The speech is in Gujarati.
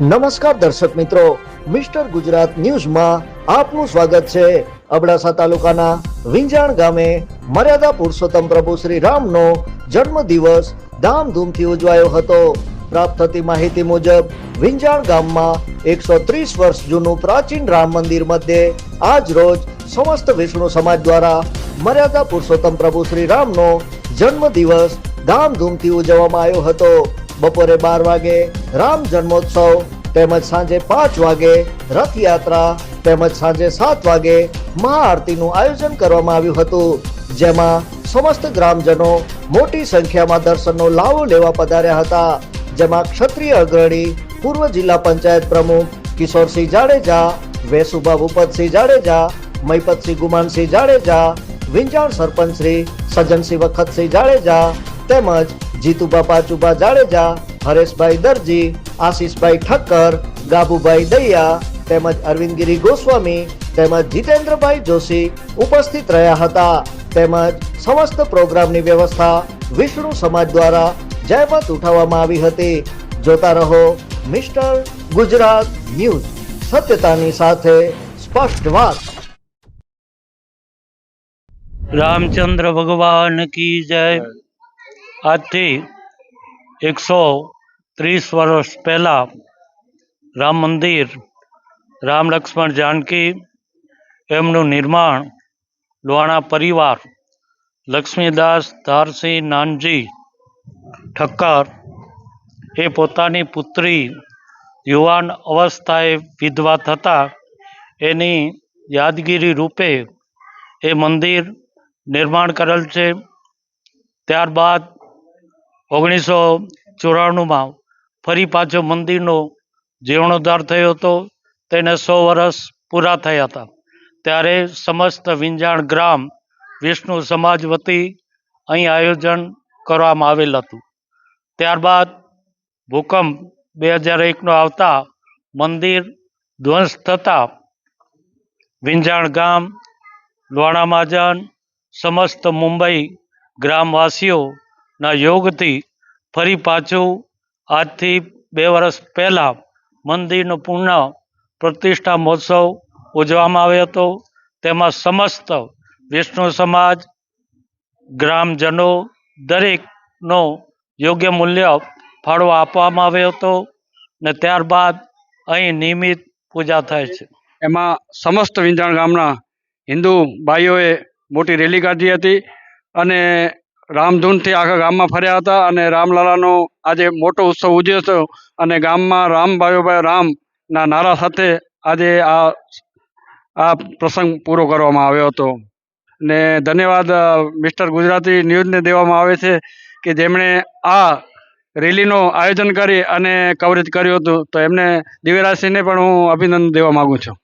નમસ્કાર દર્શક મિત્રો, મિસ્ટર ગુજરાત ન્યૂઝમાં આપનું સ્વાગત છે અબડાસા તાલુકાના વિંજાણ ગામે મર્યાદા પુરુષોત્તમ પ્રભુ શ્રી રામનો જન્મદિવસ ધામધૂમથી ઉજવાયો હતો. પ્રાપ્ત થતી માહિતી મુજબ, વિંજાણ ગામમાં એકસો ત્રીસ વર્ષ જૂનું પ્રાચીન રામ મંદિર મધ્યે આજ રોજ સમસ્ત વિષ્ણુ સમાજ દ્વારા મર્યાદા પુરુષોત્તમ પ્રભુ શ્રી રામનો જન્મદિવસ ધામધૂમથી ઉજવવામાં આવ્યો હતો. બપોરે બાર વાગે રામ જન્મોત્સવ, તેમજ સાંજે પાંચ વાગે રથયાત્રા, તેમજ સાંજે સાત વાગે મહાઆરતીનું આયોજન કરવામાં આવ્યું હતું, જેમાં સમસ્ત ગ્રામજનો મોટી સંખ્યામાં દર્શનનો લાવો લેવા પધાર્યા હતા, જેમાં ક્ષત્રિય અગ્રણી, પૂર્વ જિલ્લા પંચાયત પ્રમુખ કિશોરસિંહ જાડેજા, વેસુભા ભૂપતસિંહ જાડેજા, મહિપતસિંહ ગુમાનસિંહ જાડેજા, વિંજાણ સરપંચ શ્રી સજ્જનસિંહ વખતસિંહ જાડેજા, તેમજ જીતુભા પાચુભા જાડેજા, હરેશભાઈ દરજી, આશીષભાઈ ઠક્કર, ગાબુભાઈ દૈયા તેમજ અરવિંદગીરી ગોસ્વામી તેમજ જીતેન્દ્રભાઈ જોશી ઉપસ્થિત રહ્યા હતા. તેમજ સમસ્ત પ્રોગ્રામની વ્યવસ્થા વિષ્ણુ સમાજ દ્વારા જયમત ઉઠાવવામાં આવી હતી. જોતા રહો મિસ્ટર ગુજરાત ન્યૂઝ, સત્યતાની સાથે સ્પષ્ટ વાત. રામચંદ્ર ભગવાન કી જય. આજથી એકસો ત્રીસ વર્ષ પહેલાં રામ મંદિર, રામ લક્ષ્મણ જાનકી એમનું નિર્માણ લોહાણા પરિવાર લક્ષ્મીદાસ, ધારસિંહ, નાનજી ઠક્કર એ પોતાની પુત્રી યુવાન અવસ્થાએ વિધવા થતાં એની યાદગીરી રૂપે એ મંદિર નિર્માણ કરેલ છે. ત્યારબાદ ઓગણીસો ચોરાણુંમાં ફરી પાછો મંદિરનો જીર્ણોદ્ધાર થયો હતો. તેને સો વર્ષ પૂરા થયા હતા. ત્યારે સમસ્ત વિંજાણ ગ્રામ વિષ્ણુ સમાજ વતી અહીં આયોજન કરવામાં આવેલ હતું. ત્યારબાદ ભૂકંપ બે હજાર એકનો આવતા મંદિર ધ્વંસ થતાં વિંજાણ ગામ લોણા મહાજન સમસ્ત મુંબઈ ગ્રામવાસીઓના યોગથી ફરી પાછું આજથી બે વર્ષ પહેલાં મંદિરનો પૂર્ણ પ્રતિષ્ઠા મહોત્સવ ઉજવવામાં આવ્યો હતો. તેમાં સમસ્ત વિષ્ણુ સમાજ, ગ્રામજનો દરેકનો યોગ્ય મૂલ્ય ફાળો આપવામાં આવ્યો હતો ને ત્યારબાદ અહીં નિયમિત પૂજા થાય છે. એમાં સમસ્ત વિંજાણ ગામના હિન્દુ ભાઈઓએ મોટી રેલી કાઢી હતી અને રામધૂનથી આખા ગામમાં ફર્યા હતા અને રામલાલાનો આજે મોટો ઉત્સવ ઉજવ્યો હતો અને ગામમાં રામ ભાઈઓભાઈ રામના નારા સાથે આજે આ આ પ્રસંગ પૂરો કરવામાં આવ્યો હતો. ને ધન્યવાદ મિસ્ટર ગુજરાતી ન્યૂઝને દેવામાં આવે છે કે જેમણે આ રેલીનું આયોજન કરી અને કવરેજ કર્યું હતું. તો એમને દિવ્યરાજસિંહને પણ હું અભિનંદન દેવા માગું છું.